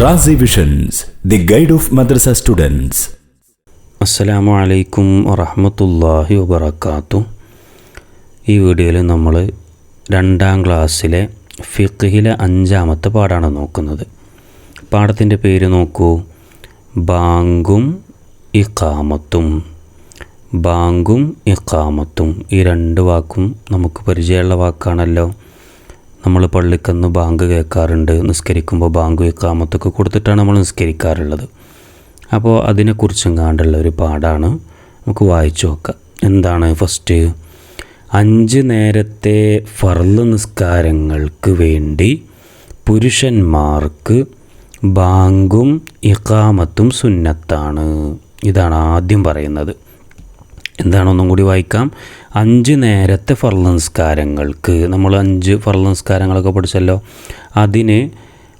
Razi visions the guide of madrasa students അസ്സലാമു അലൈക്കും വറഹമത്തല്ലാഹി വബർക്കാത്തു ഈ വീഡിയോയിൽ നമ്മൾ രണ്ടാം ക്ലാസ്സിലെ ഫിഖിലെ അഞ്ചാമത്തെ പാഠമാണ് നോക്കുന്നത്. പാഠത്തിന്റെ പേര് നോക്കൂ. ബാങ്കും ഇഖാമത്തും. ബാങ്കും ഇഖാമത്തും. ഈ രണ്ട് വാക്കും നമുക്ക് പരിചയമുള്ള വാക്കാണല്ലോ. നമ്മൾ പള്ളിക്കന്ന് ബാങ്ക് കേൾക്കാറുണ്ട്. നിസ്കരിക്കുമ്പോൾ ബാങ്ക് വെക്കാമത്തൊക്കെ കൊടുത്തിട്ടാണ് നമ്മൾ നിസ്കരിക്കാറുള്ളത്. അപ്പോൾ അതിനെക്കുറിച്ചും കാണ്ടുള്ള ഒരു പാടാണ് നമുക്ക് വായിച്ചു നോക്കാം. എന്താണ് ഫസ്റ്റ് അഞ്ച് നേരത്തെ ഫർൾ നിസ്കാരങ്ങൾക്ക് വേണ്ടി പുരുഷന്മാർക്ക് ബാങ്കും ഇഖാമത്തും സുന്നത്താണ്. ഇതാണ് ആദ്യം പറയുന്നത്. എന്താണ്? ഒന്നും കൂടി വായിക്കാം. അഞ്ച് നേരത്തെ ഫർള നിസ്കാരങ്ങൾക്ക് നമ്മൾ അഞ്ച് ഫർള നിസ്കാരങ്ങളൊക്കെ പഠിച്ചല്ലോ. അതിന്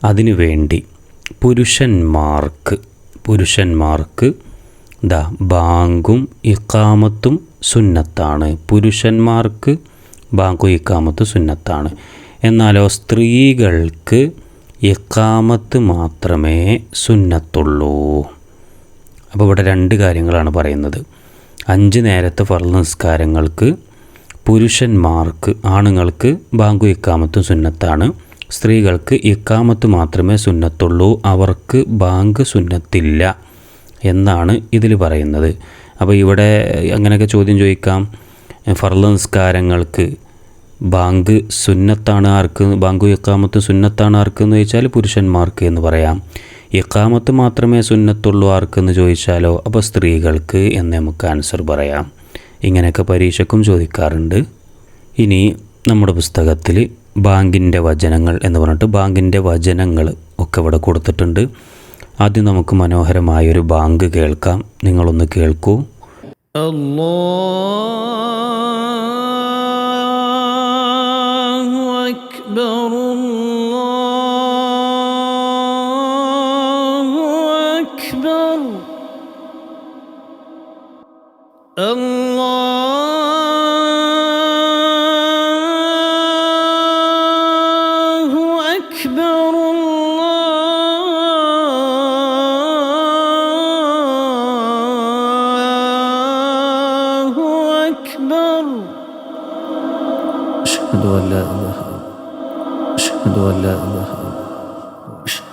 അതിനു വേണ്ടി പുരുഷന്മാർക്ക് പുരുഷന്മാർക്ക് ദാ ബാങ്കും ഇക്കാമത്തും സുന്നത്താണ്. പുരുഷന്മാർക്ക് ബാങ്കും ഇക്കാമത്ത് സുന്നത്താണ്. എന്നാലോ സ്ത്രീകൾക്ക് ഇക്കാമത്ത് മാത്രമേ സുന്നത്തുള്ളൂ. അപ്പോൾ ഇവിടെ രണ്ട് കാര്യങ്ങളാണ് പറയുന്നത്. അഞ്ച് നേരത്തെ ഫർൾ നിസ്കാരങ്ങൾക്ക് പുരുഷന്മാർക്ക് ആണുങ്ങൾക്ക് ബാങ്കു ഇക്കാമത്തും സുന്നത്താണ്. സ്ത്രീകൾക്ക് ഇക്കാമത്ത് മാത്രമേ സുന്നത്തുള്ളൂ അവർക്ക് ബാങ്ക് സുന്നത്തില്ല എന്നാണ് ഇതിൽ പറയുന്നത്. അപ്പോൾ ഇവിടെ അങ്ങനെയൊക്കെ ചോദ്യം ചോദിക്കാം. ഫർൾ നിസ്കാരങ്ങൾക്ക് ബാങ്ക് സുന്നത്താണ് ആർക്ക് ബാങ്കു ഇക്കാമത്ത് സുന്നത്താണ് ആർക്ക് എന്ന് ചോദിച്ചാൽ പുരുഷന്മാർക്ക് എന്ന് പറയാം. ഇക്കാമത്ത് മാത്രമേ സുന്നത്തുള്ളൂ ആർക്കെന്ന് ചോദിച്ചാലോ? അപ്പോൾ സ്ത്രീകൾക്ക് എന്ന് നമുക്ക് ആൻസർ പറയാം. ഇങ്ങനെയൊക്കെ പരീക്ഷക്കും ചോദിക്കാറുണ്ട്. ഇനി നമ്മുടെ പുസ്തകത്തിൽ ബാങ്കിന്റെ വചനങ്ങൾ എന്ന് പറഞ്ഞിട്ട് ബാങ്കിന്റെ വചനങ്ങൾ ഒക്കെ ഇവിടെ കൊടുത്തിട്ടുണ്ട്. ആദ്യം നമുക്ക് മനോഹരമായൊരു ബാങ്ക് കേൾക്കാം. നിങ്ങളൊന്ന് കേൾക്കൂ. അല്ലോ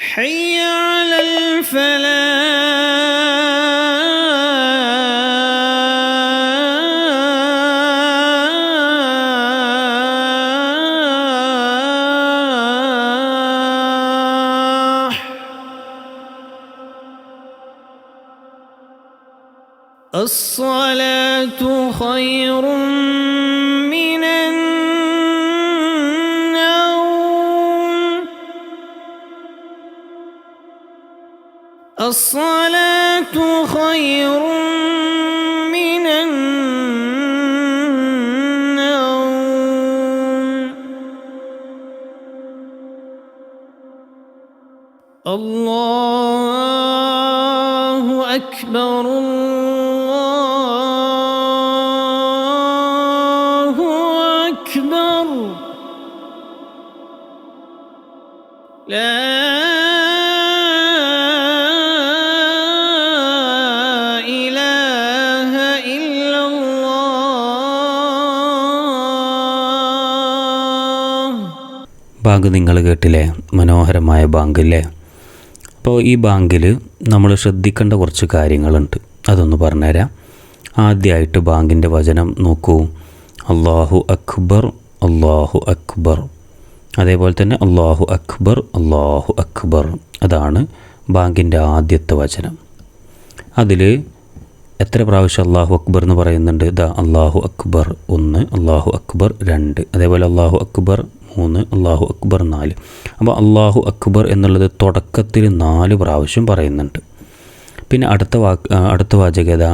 حي على الفلاح. الصلاة خير ബാങ്ക് നിങ്ങൾ കേട്ടില്ലേ? മനോഹരമായ ബാങ്കല്ലേ? അപ്പോൾ ഈ ബാങ്കിൽ നമ്മൾ ശ്രദ്ധിക്കേണ്ട കുറച്ച് കാര്യങ്ങളുണ്ട്. അതൊന്ന് പറഞ്ഞുതരാം. ആദ്യമായിട്ട് ബാങ്കിന്റെ വചനം നോക്കൂ. അള്ളാഹു അക്ബർ അള്ളാഹു അക്ബർ. അതേപോലെ തന്നെ അള്ളാഹു അക്ബർ അള്ളാഹു അക്ബർ. അതാണ് ബാങ്കിന്റെ ആദ്യത്തെ വചനം. അതിൽ എത്ര പ്രാവശ്യം അള്ളാഹു അക്ബർ എന്ന് പറയുന്നുണ്ട്? ദ അള്ളാഹു അക്ബർ ഒന്ന് അള്ളാഹു അക്ബർ രണ്ട്. അതേപോലെ അള്ളാഹു അക്ബർ മൂന്ന് അള്ളാഹു അക്ബർ നാല്. അപ്പോൾ അള്ളാഹു അക്ബർ എന്നുള്ളത് തുടക്കത്തിൽ നാല് പ്രാവശ്യം പറയുന്നുണ്ട്. പിന്നെ അടുത്ത വാക്ക് അടുത്ത വാചകത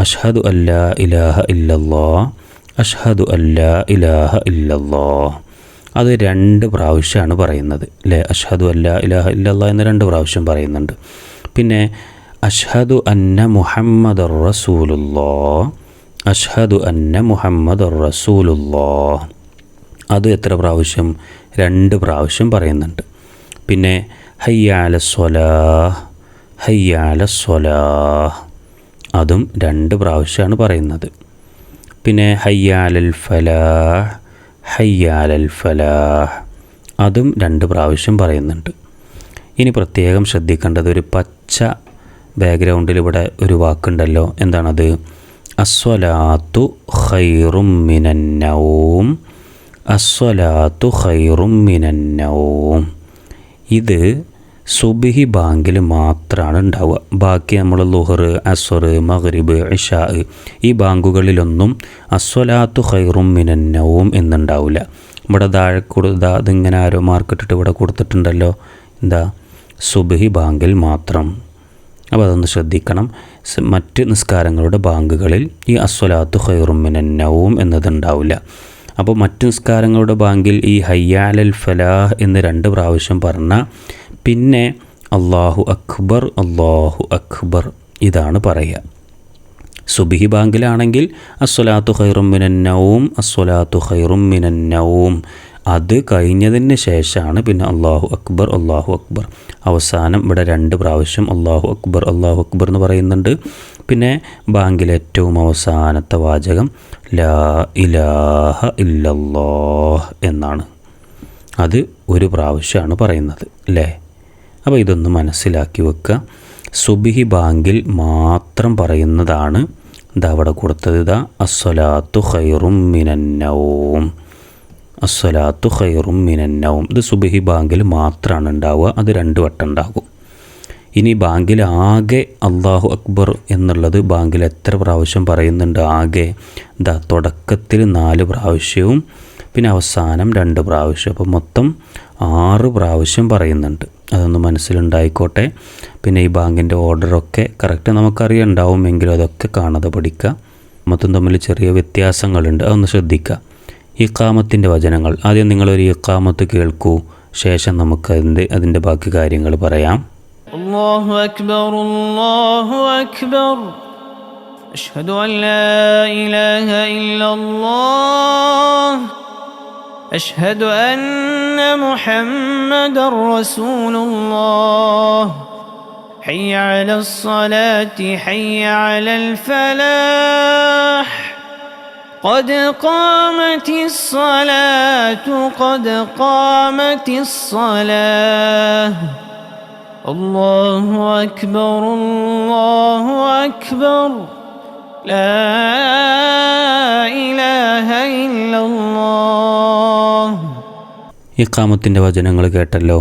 അഷ്ഹദു അല്ലാ ഇലാഹ ഇല്ലല്ലാ അഷ്ഹദു അല്ലാ ഇലാഹ ഇല്ലല്ലാ അത് രണ്ട് പ്രാവശ്യമാണ് പറയുന്നത് അല്ലേ? അഷ്ഹദു അല്ലാ ഇലാഹ ഇല്ലല്ലാ എന്ന് രണ്ട് പ്രാവശ്യം പറയുന്നുണ്ട്. പിന്നെ അഷ്ഹദു അന്ന മുഹമ്മദ് റസൂലുല്ലോ അഷ്ഹദു അന്ന മുഹമ്മദ് റസൂലുല്ലോ അത് എത്ര പ്രാവശ്യം? രണ്ട് പ്രാവശ്യം പറയുന്നുണ്ട്. പിന്നെ ഹയ്യാല സ്വലാഹ് ഹയ്യാല സ്വലാഹ്. അതും രണ്ട് പ്രാവശ്യമാണ് പറയുന്നത്. പിന്നെ ഹയ്യാലൽ ഫലാഹ് ഹയ്യാലൽ ഫലാഹ്. അതും രണ്ട് പ്രാവശ്യം പറയുന്നുണ്ട്. ഇനി പ്രത്യേകം ശ്രദ്ധിക്കേണ്ടത് ഒരു പച്ച ബാക്ക്ഗ്രൗണ്ടിൽ ഇവിടെ ഒരു വാക്കുണ്ടല്ലോ. എന്താണത്? അസ്വലാത്തു ഖൈറും മിനന്നവും അസ്വലാത്തു ഖൈറും മിനന്നവും ഇത് സുബിഹി ബാങ്കിൽ മാത്രമാണ് ഉണ്ടാവുക. ബാക്കി നമ്മൾ ലുഹർ അസ്വർ മഹ്രിബ് ഇഷാ ഈ ബാങ്കുകളിലൊന്നും അസ്വലാത്തു ഖൈറും മിനന്നവും എന്നുണ്ടാവില്ല. ഇവിടെ താഴെ കൊടുത്താ അതിങ്ങനെ ആരോ മാർക്കിട്ടിട്ട് ഇവിടെ കൊടുത്തിട്ടുണ്ടല്ലോ. എന്താ? സുബിഹി ബാങ്കിൽ മാത്രം. അപ്പോൾ അതൊന്ന് ശ്രദ്ധിക്കണം. മറ്റ് നിസ്കാരങ്ങളുടെ ബാങ്കുകളിൽ ഈ അസ്വലാത്തു ഖൈറും മിനന്നവും എന്നതുണ്ടാവില്ല അപ്പോൾ മറ്റ് നിസ്കാരങ്ങളുടെ ബാങ്കിൽ ഈ ഹയ്യാലൽ ഫലാഹ് എന്ന് രണ്ട് പ്രാവശ്യം പറഞ്ഞ പിന്നെ അള്ളാഹു അക്ബർ അള്ളാഹു അക്ബർ ഇതാണ് പറയുക. സുബിഹി ബാങ്കിലാണെങ്കിൽ അസ്വലാത്തു ഖൈറും മിനന്നവും അസ്വലാത്തു ഖൈറും മിനന്നവും അത് കഴിഞ്ഞതിന് ശേഷമാണ് പിന്നെ അള്ളാഹു അക്ബർ അള്ളാഹു അക്ബർ. അവസാനം ഇവിടെ രണ്ട് പ്രാവശ്യം അള്ളാഹു അക്ബർ അള്ളാഹു അക്ബർ എന്ന് പറയുന്നുണ്ട്. പിന്നെ ബാങ്കിലെ ഏറ്റവും അവസാനത്തെ വാചകം ലാ ഇലാഹ ഇല്ലല്ലാഹ് എന്നാണ്. അത് ഒരു പ്രാവശ്യമാണ് പറയുന്നത് അല്ലേ അപ്പോൾ ഇതൊന്ന് മനസ്സിലാക്കി വെക്കുക. സുബിഹി ബാങ്കിൽ മാത്രം പറയുന്നതാണ് ഇതാ അവിടെ കൊടുത്തത് ഇതാ അസ്വലാത്തു ഖൈറും മിനന്നവും അസ്വലാത്തു ഖൈറും മിനന്നവും ഇത് സുബഹി ബാങ്കിൽ മാത്രമാണ് ഉണ്ടാവുക അത് രണ്ട് വട്ടം ഉണ്ടാകും. ഇനി ബാങ്കിൽ ആകെ അള്ളാഹു അക്ബർ എന്നുള്ളത് ബാങ്കിൽ എത്ര പ്രാവശ്യം പറയുന്നുണ്ട് ആകെ? ദാ തുടക്കത്തിൽ നാല് പ്രാവശ്യവും പിന്നെ അവസാനം രണ്ട് പ്രാവശ്യം. അപ്പോൾ മൊത്തം ആറ് പ്രാവശ്യം പറയുന്നുണ്ട്. അതൊന്ന് മനസ്സിലുണ്ടായിക്കോട്ടെ. പിന്നെ ഈ ബാങ്കിന്റെ ഓർഡറൊക്കെ കറക്റ്റ് നമുക്കറിയാം ഉണ്ടാവുമെങ്കിലും അതൊക്കെ കാണാതെ പഠിക്കുക. മൊത്തം തമ്മിൽ ചെറിയ വ്യത്യാസങ്ങളുണ്ട് അതൊന്ന് ശ്രദ്ധിക്കുക. ഇക്കാമത്തിൻ്റെ വചനങ്ങൾ ആദ്യം നിങ്ങളൊരു ഇക്കാമത്ത് കേൾക്കൂ ശേഷം നമുക്ക് അതിൻ്റെ അതിൻ്റെ ബാക്കി കാര്യങ്ങൾ പറയാം الله أكبر الله أكبر أشهد أن لا إله إلا الله أشهد أن محمد رسول الله حي على الصلاة حي على الفلاح قد قامت الصلاة قد قامت الصلاة الله أكبر الله أكبر لا إله إلا الله ഇക്കാമത്തിൻ്റെ വചനങ്ങൾ കേട്ടല്ലോ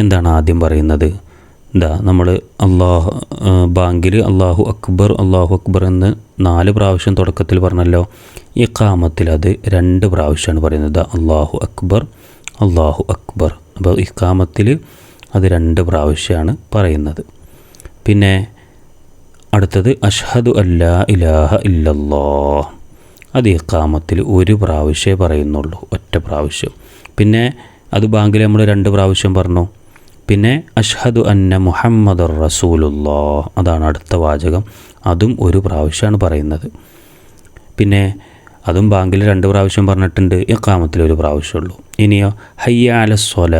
എന്താണ് ആദ്യം പറയുന്നത് എന്താ നമ്മൾ അള്ളാഹു ബാങ്കിൽ അള്ളാഹു അക്ബർ അള്ളാഹു അക്ബർ എന്ന് നാല് പ്രാവശ്യം തുടക്കത്തിൽ പറഞ്ഞല്ലോ ഇക്കാമത്തിൽ അത് രണ്ട് പ്രാവശ്യമാണ് പറയുന്നത്. അള്ളാഹു അക്ബർ അള്ളാഹു അക്ബർ. അപ്പോൾ ഇക്കാമത്തിൽ അത് രണ്ട് പ്രാവശ്യമാണ് പറയുന്നത്. പിന്നെ അടുത്തത് അഷ്ഹദു അല്ലാ ഇലാഹ ഇല്ലല്ലോ അത് ഇക്കാമത്തിൽ ഒരു പ്രാവശ്യമേ പറയുന്നുള്ളൂ ഒറ്റ പ്രാവശ്യം. പിന്നെ അത് ബാങ്കിൽ നമ്മൾ രണ്ട് പ്രാവശ്യം പറഞ്ഞു. പിന്നെ അഷ്ഹദു അന്ന മുഹമ്മദ് റസൂലുല്ലോ അതാണ് അടുത്ത വാചകം. അതും ഒരു പ്രാവശ്യമാണ് പറയുന്നത്. പിന്നെ അതും ബാങ്കിൽ രണ്ട് പ്രാവശ്യം പറഞ്ഞിട്ടുണ്ട് ഇക്കാമത്തിൽ ഒരു പ്രാവശ്യമുള്ളൂ. ഇനിയോ ഹയ്യാല സ്വല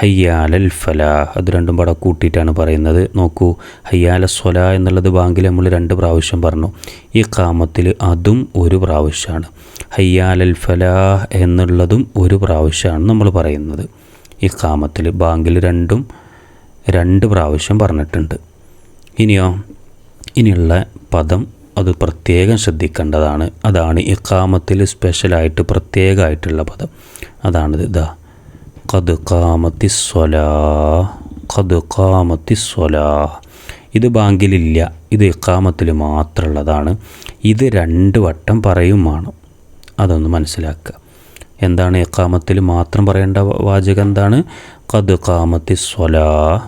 ഹയ്യാലൽ ഫല അത് രണ്ടും പടം കൂട്ടിയിട്ടാണ് പറയുന്നത്. നോക്കൂ ഹയ്യാല സ്വല എന്നുള്ളത് ബാങ്കിൽ നമ്മൾ രണ്ട് പ്രാവശ്യം പറഞ്ഞു. ഈ കാമത്തിൽ അതും ഒരു പ്രാവശ്യമാണ്. ഹയ്യാലൽ ഫല എന്നുള്ളതും ഒരു പ്രാവശ്യമാണ് നമ്മൾ പറയുന്നത്. ഈ കാമത്തിൽ ബാങ്കിൽ രണ്ടും രണ്ട് പ്രാവശ്യം പറഞ്ഞിട്ടുണ്ട്. ഇനിയോ ഇനിയുള്ള പദം അത് പ്രത്യേകം ശ്രദ്ധിക്കേണ്ടതാണ്. അതാണ് ഇക്കാമത്തിൽ സ്പെഷ്യലായിട്ട് പ്രത്യേകമായിട്ടുള്ള പദം. അതാണിത് ഇതാ ഖദ് കാമത്തി സ്വലാ. ഖദ് കാമത്തി സ്വലാ. ഇത് ബാങ്കിലില്ല. ഇത് ഇക്കാമത്തിൽ മാത്രമുള്ളതാണ്. ഇത് രണ്ട് വട്ടം പറയും വേണം അതൊന്ന് മനസ്സിലാക്കുക. എന്താണ് ഇക്കാമത്തിൽ മാത്രം പറയേണ്ട വാചകം എന്താണ്? ഖദ് കാമത്തി സ്വലാ.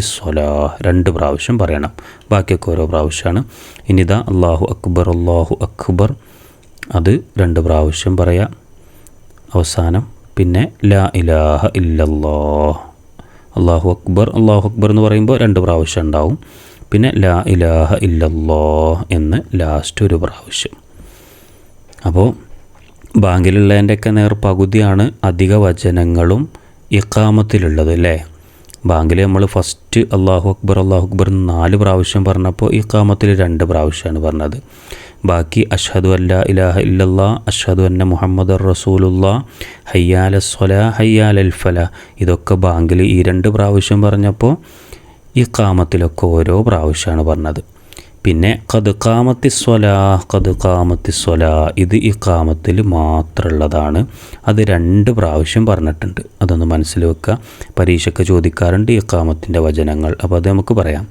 സ്വലാ. രണ്ട് പ്രാവശ്യം പറയണം. ബാക്കിയൊക്കെ ഓരോ പ്രാവശ്യമാണ്. ഇനിതാ അള്ളാഹു അക്ബർ അള്ളാഹു അക്ബർ. അത് രണ്ട് പ്രാവശ്യം പറയാം. അവസാനം പിന്നെ ലാ ഇലാഹ ഇല്ലല്ലോ അള്ളാഹു അക്ബർ അള്ളാഹു അക്ബർ എന്ന് പറയുമ്പോൾ രണ്ട് പ്രാവശ്യം ഉണ്ടാവും. പിന്നെ ലാ ഇലാഹ ഇല്ലല്ലോ എന്ന് ലാസ്റ്റ് ഒരു പ്രാവശ്യം. അപ്പോൾ ബാങ്കിലുള്ളതിന്റെയൊക്കെ നേർ പകുതിയാണ് അധിക വചനങ്ങളും ഇക്കാമത്തിലുള്ളത് അല്ലേ? ബാങ്കിൽ നമ്മൾ ഫസ്റ്റ് അള്ളാഹു അക്ബർ അള്ളാഹു അക്ബർ നാല് പ്രാവശ്യം പറഞ്ഞപ്പോൾ ഈ കാമത്തിൽ രണ്ട് പ്രാവശ്യമാണ് പറഞ്ഞത്. ബാക്കി അഷ്ഹദു അല്ല ഇലാഹ ഇല്ലല്ലാ അഷ്ഹദു അന്ന മുഹമ്മദ് റസൂലുള്ള ഹയ്യാല സ്വല ഹയ്യാൽ അൽഫല ഇതൊക്കെ ബാങ്കിൽ ഈ രണ്ട് പ്രാവശ്യം പറഞ്ഞപ്പോൾ ഈ കാമത്തിലൊക്കെ ഓരോ പ്രാവശ്യമാണ് പറഞ്ഞത്. പിന്നെ കത് സ്വലാ കത് കാമത്തി സ്വലാ. ഇത് ഈ കാമത്തിൽ മാത്രമുള്ളതാണ്. അത് രണ്ട് പ്രാവശ്യം പറഞ്ഞിട്ടുണ്ട്. അതൊന്ന് മനസ്സിൽ വെക്കുക. പരീക്ഷയ്ക്ക് ചോദിക്കാറുണ്ട് ഈ കാമത്തിന്റെ വചനങ്ങൾ. അപ്പോൾ അത് നമുക്ക് പറയാം.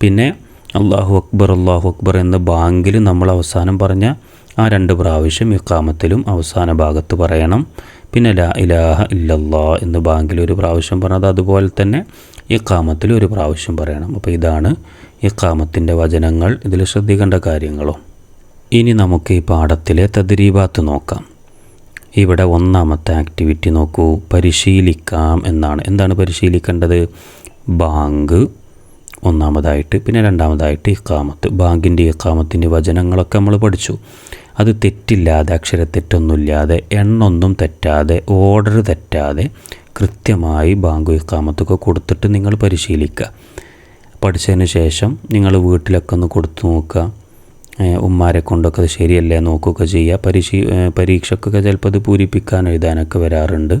പിന്നെ അള്ളാഹു അക്ബർ അള്ളാഹു അക്ബർ എന്ന ബാങ്കിൽ നമ്മൾ അവസാനം പറഞ്ഞ ആ രണ്ട് പ്രാവശ്യം ഇക്കാമത്തിലും അവസാന ഭാഗത്ത് പറയണം. പിന്നെ ലാ ഇലാഹ ഇല്ലല്ലാ എന്ന് ബാങ്കിൽ ഒരു പ്രാവശ്യം പറഞ്ഞത് അതുപോലെ തന്നെ ഇക്കാമത്തിൽ ഒരു പ്രാവശ്യം പറയണം. അപ്പോൾ ഇതാണ് ഇക്കാമത്തിന്റെ വചനങ്ങൾ ഇതിൽ ശ്രദ്ധിക്കേണ്ട കാര്യങ്ങളും? ഇനി നമുക്ക് ഈ പാഠത്തിലെ തദ്രീബാത്ത് നോക്കാം. ഇവിടെ ഒന്നാമത്തെ ആക്ടിവിറ്റി നോക്കൂ. പരിശീലിക്കാം എന്നാണ്. എന്താണ് പരിശീലിക്കേണ്ടത്? ബാങ്ക് ഒന്നാമതായിട്ട് പിന്നെ രണ്ടാമതായിട്ട് ഇക്കാമത്ത്. ബാങ്കിന്റെ ഇക്കാമത്തിന്റെ വചനങ്ങളൊക്കെ നമ്മൾ പഠിച്ചു. അത് തെറ്റില്ലാതെ അക്ഷരത്തെറ്റൊന്നുമില്ലാതെ എണ്ണൊന്നും തെറ്റാതെ ഓർഡർ തെറ്റാതെ കൃത്യമായി ബാങ്ക് ഇക്കാമത്തൊക്കെ കൊടുത്തിട്ട് നിങ്ങൾ പരിശീലിക്കുക. പഠിച്ചതിന് ശേഷം നിങ്ങൾ വീട്ടിലൊക്കെ ഒന്ന് കൊടുത്തു നോക്കുക. ഉമ്മാരെ കൊണ്ടൊക്കെ അത് ശരിയല്ലേ നോക്കുകയൊക്കെ ചെയ്യുക. പരീക്ഷ പരീക്ഷക്കൊക്കെ ചിലപ്പോൾ അത് പൂരിപ്പിക്കാൻ എഴുതാനൊക്കെ വരാറുണ്ട്.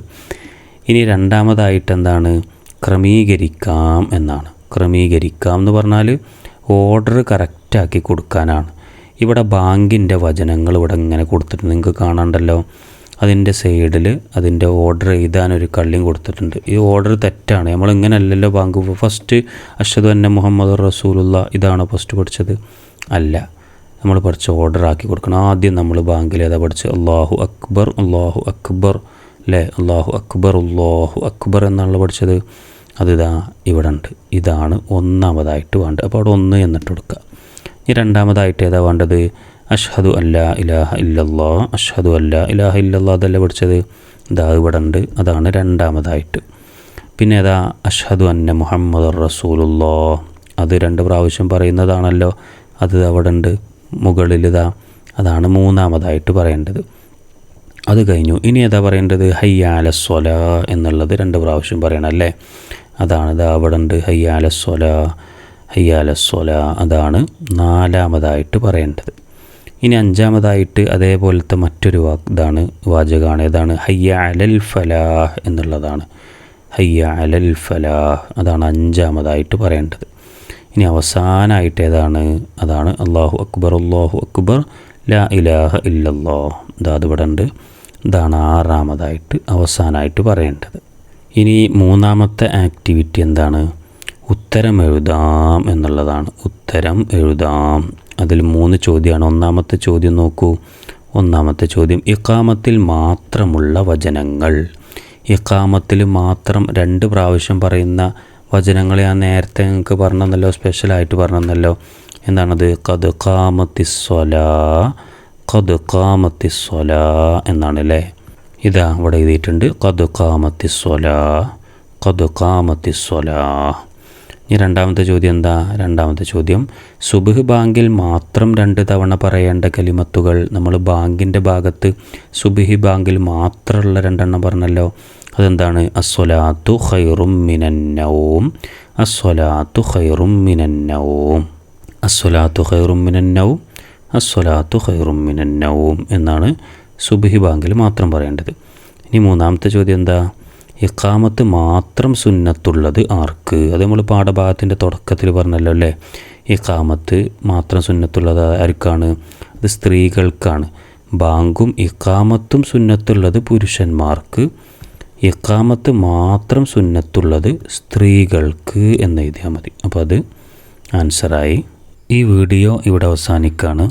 ഇനി രണ്ടാമതായിട്ട് എന്താണ്? ക്രമീകരിക്കാം എന്നാണ്. ക്രമീകരിക്കാം എന്ന് പറഞ്ഞാൽ ഓർഡർ കറക്റ്റാക്കി കൊടുക്കാനാണ്. ഇവിടെ ബാങ്കിന്റെ വചനങ്ങൾ ഇവിടെ ഇങ്ങനെ കൊടുത്തിട്ടുണ്ട് നിങ്ങൾക്ക് കാണാണ്ടല്ലോ. അതിന്റെ സൈഡിൽ അതിന്റെ ഓർഡർ എഴുതാൻ ഒരു കള്ളിയും കൊടുത്തിട്ടുണ്ട്. ഈ ഓർഡർ തെറ്റാണ്. നമ്മൾ ഇങ്ങനെ അല്ലല്ലോ ബാങ്ക് ഫസ്റ്റ് അഷദ് അന്ന മുഹമ്മദ് റസൂലുള്ള ഇതാണോ ഫസ്റ്റ് പഠിച്ചത്? അല്ല. നമ്മൾ പഠിച്ച ഓർഡർ ആക്കി കൊടുക്കണം. ആദ്യം നമ്മൾ ബാങ്കിൽ ഏതാ പഠിച്ചത്? അള്ളാഹു അക്ബർ അള്ളാഹു അക്ബർ അല്ലേ അള്ളാഹു അക്ബർ അള്ളാഹു അക്ബർ എന്നാണല്ലോ പഠിച്ചത്. അതിതാ ഇവിടെ ഉണ്ട് ഇതാണ് ഒന്നാമതായിട്ട് വേണ്ടത്. അപ്പോൾ അവിടെ ഒന്ന് എന്നിട്ട് കൊടുക്കുക. ഇനി രണ്ടാമതായിട്ട് ഏതാ വേണ്ടത്? അഷ്ഹദു അല്ല ഇലാഹ ഇല്ലല്ലാ. അഷ്ഹദു അല്ല ഇലാഹ ഇല്ലല്ലാ അതല്ല പഠിച്ചത്? ഇതാ ഇവിടെ ഉണ്ട് അതാണ് രണ്ടാമതായിട്ട്. പിന്നെ ഏതാ? അഷ്ഹദു അന്ന മുഹമ്മദ് റസൂലുല്ലോ അത് രണ്ട് പ്രാവശ്യം പറയുന്നതാണല്ലോ. അത് അവിടെ ഉണ്ട് മുകളിൽ ഇതാ. അതാണ് മൂന്നാമതായിട്ട് പറയേണ്ടത്. അത് കഴിഞ്ഞു. ഇനി ഏതാ പറയേണ്ടത്? ഹയ്യാലസ്വല എന്നുള്ളത് രണ്ട് പ്രാവശ്യം പറയണം അല്ലേ അതാണ് ഇതാ അവിടെ ഉണ്ട് ഹയ്യാലസ്വല സ്വല. ഹയ്യാല സ്വല. അതാണ് നാലാമതായിട്ട് പറയേണ്ടത്. ഇനി അഞ്ചാമതായിട്ട് അതേപോലത്തെ മറ്റൊരു വാക്ക് ഇതാണ് വാചകമാണ് ഏതാണ്? ഹയ്യ അലൽ ഫലാഹ് എന്നുള്ളതാണ്. ഹയ്യ അലൽ ഫലാഹ്. അതാണ് അഞ്ചാമതായിട്ട് പറയേണ്ടത്. ഇനി അവസാനമായിട്ട് ഏതാണ്? അതാണ് അള്ളാഹു അക്ബർ. അള്ളാഹു അക്ബർ. ലാ ഇലാഹ ഇല്ലല്ലോ ഇതാ അതിവിടെ ഉണ്ട്. ഇതാണ് ആറാമതായിട്ട് അവസാനമായിട്ട് പറയേണ്ടത്. ഇനി മൂന്നാമത്തെ ആക്ടിവിറ്റി എന്താണ്? ഉത്തരം എഴുതാം എന്നുള്ളതാണ്. ഉത്തരം എഴുതാം. അതിൽ മൂന്ന് ചോദ്യമാണ്. ഒന്നാമത്തെ ചോദ്യം നോക്കൂ. ഒന്നാമത്തെ ചോദ്യം ഇക്കാമത്തിൽ മാത്രമുള്ള വചനങ്ങൾ. ഇക്കാമത്തിൽ മാത്രം രണ്ട് പ്രാവശ്യം പറയുന്ന വചനങ്ങൾ ഞാൻ നേരത്തെ നിങ്ങൾക്ക് പറഞ്ഞെന്നല്ലോ സ്പെഷ്യലായിട്ട് പറഞ്ഞെന്നല്ലോ. എന്താണത്? കത് കാമത്തിസ്വല കത് കാമത്തിസ്വല എന്നാണ് അല്ലേ ഇതാ ഇവിടെ എഴുതിയിട്ടുണ്ട് കത് കാമത്തിസ്വല കത് കാമത്തിസ്വല ഇനി രണ്ടാമത്തെ ചോദ്യം എന്താ? രണ്ടാമത്തെ ചോദ്യം സുബഹ് ബാങ്കിൽ മാത്രം രണ്ട് തവണ പറയേണ്ട കലിമത്തുകൾ നമ്മൾ ബാങ്കിന്റെ ഭാഗത്ത് സുബഹി ബാങ്കിൽ മാത്രമുള്ള രണ്ടെണ്ണം പറഞ്ഞല്ലോ. അതെന്താണ്? അസ്വലാത്തു ഖൈറും മിനന്നവും അസ്വലാത്തു ഖൈറും മിനന്നവും അസ്വലാത്തു ഖൈറും മിനന്നവും അസ്വലാത്തു ഖൈറും മിനന്നവും എന്നാണ് സുബഹി ബാങ്കിൽ മാത്രം പറയേണ്ടത്. ഇനി മൂന്നാമത്തെ ചോദ്യം എന്താ? ഇക്കാമത്ത് മാത്രം സുന്നത്തുള്ളത് ആർക്ക്? അത് നമ്മൾ പാഠഭാഗത്തിന്റെ തുടക്കത്തിൽ പറഞ്ഞല്ലോ അല്ലേ? ഇക്കാമത്ത് മാത്രം സുന്നത്തുള്ളത് ആർക്കാണ്? അത് സ്ത്രീകൾക്കാണ്. ബാങ്കും ഇക്കാമത്തും സുന്നത്തുള്ളത് പുരുഷന്മാർക്ക്. ഇക്കാമത്ത് മാത്രം സുന്നത്തുള്ളത് സ്ത്രീകൾക്ക് എന്ന് എഴുതിയാൽ മതി. അപ്പോൾ അത് ആൻസറായി ഈ വീഡിയോ ഇവിടെ അവസാനിക്കുകയാണ്